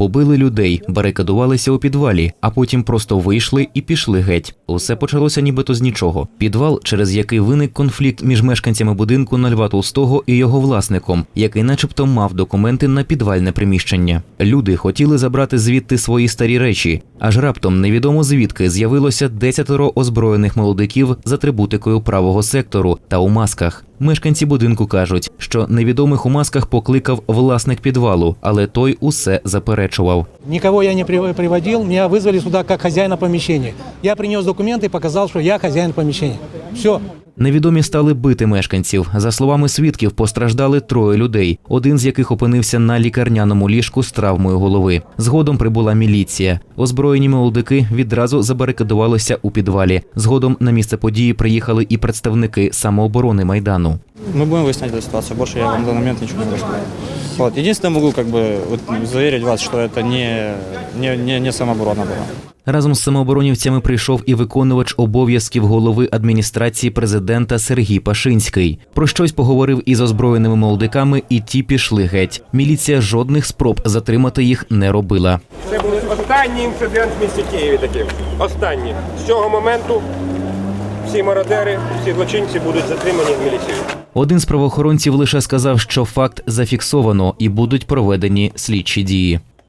побили людей, барикадувалися у підвалі, а потім просто вийшли і пішли геть. Усе почалося нібито з нічого. Підвал, через який виник конфлікт між мешканцями будинку на Льва Толстого і його власником, який, начебто, мав документи на підвальне приміщення. Люди хотіли забрати звідти свої старі речі, аж раптом невідомо звідки з'явилося десятеро озброєних молодиків з атрибутикою правого сектору та у масках. Мешканці будинку кажуть, що невідомих у масках покликав власник підвалу, але той усе заперечував. Никого я не при- приводил, меня вызвали сюда как хозяина помещения. Я принес документы и показал, что я хозяин помещения. Все. Невідомі стали бити мешканців. За словами свідків, постраждали троє людей, один з яких опинився на лікарняному ліжку з травмою голови. Згодом прибула міліція. Озброєні молодики відразу забарикадувалися у підвалі. Згодом на місце події приїхали і представники самооборони майдану. Мы будем выяснять эту ситуацию. Больше я вам в данный момент ничего не расскажу. Вот. Единственное, могу как бы вот, заверить вас, что это не, не, не, не самооборона была. Разом з самооборонівцями прийшов і виконувач обов'язків голови адміністрації президента Сергій Пашинський. Про щось поговорив із озброєними молодиками, і ті пішли геть. Міліція жодних спроб затримати їх не робила. Це був останній інцидент в місті Києві такий. Останній. З цього моменту всі мародери, всі злочинці будуть затримані міліцією. Один з правоохоронців лише сказав, що факт зафіксовано і будуть проведені слідчі дії.